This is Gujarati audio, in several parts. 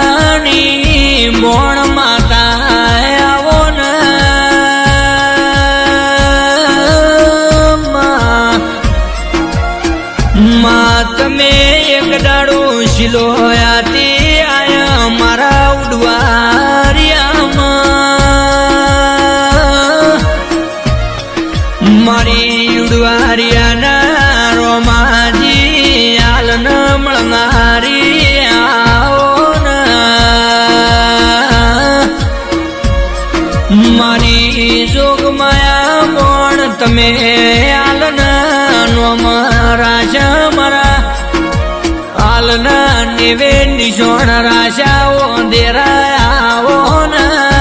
શિલોયાની મોણ માતા આવો માં. તમે એક દાડો શિલોયાથી આયા મારા ઉડવારિયામાં મારી ઉડવારિયાના હાલન મળનારી આવો ને. મારી પણ કોણ તમે આલના નોમ રાજા મારા હાલના નિવે નિશોણ રાજાઓ દેરાયાઓ ના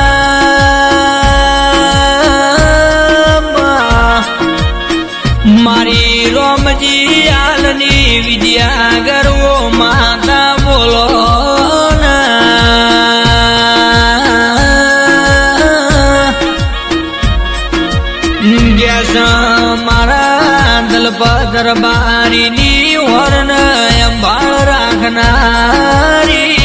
વિદ્યા ગરવો માતા બોલો મારા દલપદર બારીની હોર્ન અંબાળ રાખનારી.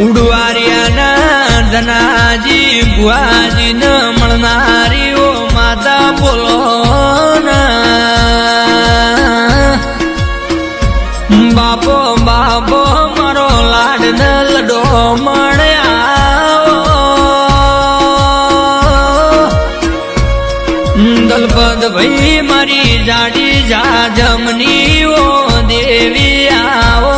ઉડવારિયાના ધનાજી ભુવાજી ન મળનારી. બાપો બાપો, મારો લાડ ન લડો દલપદ ભાઈ મારી જાડી જાજમની ઓ દેવી આવો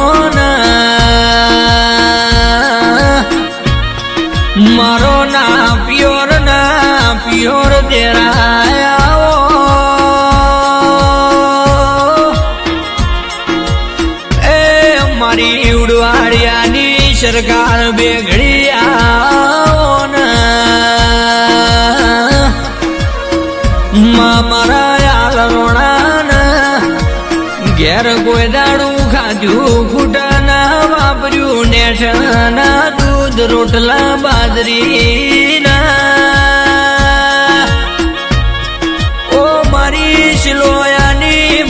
મારો ના પ્યોર ના પ્યોર એ સરકાર બેગડી મારા યાલરોણાના ઘેર કોઈ દાડું ખાધું ખૂટાના વાપર્યું નેઠાના દૂધ રોટલા બાજરીના. ઓ મારી શિલોયાની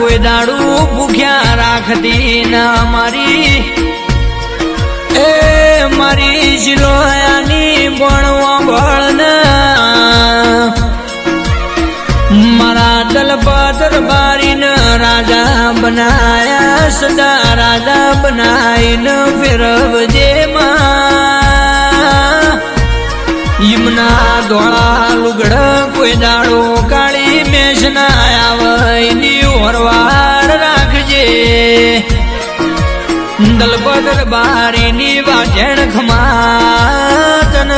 કોઈ દાડું ભૂખ્યા રાખતી ના મારી. એ મારી દલપત બારીન રાજા બનાયા, સદા રાજા બનાવીને ફેરવજે યમના ધોળા લુગડ કોઈ દાડો કાળી મેષ ના આવયની ઓરવાર રાખજે. દલપત બારીની વાજણ ખમાતન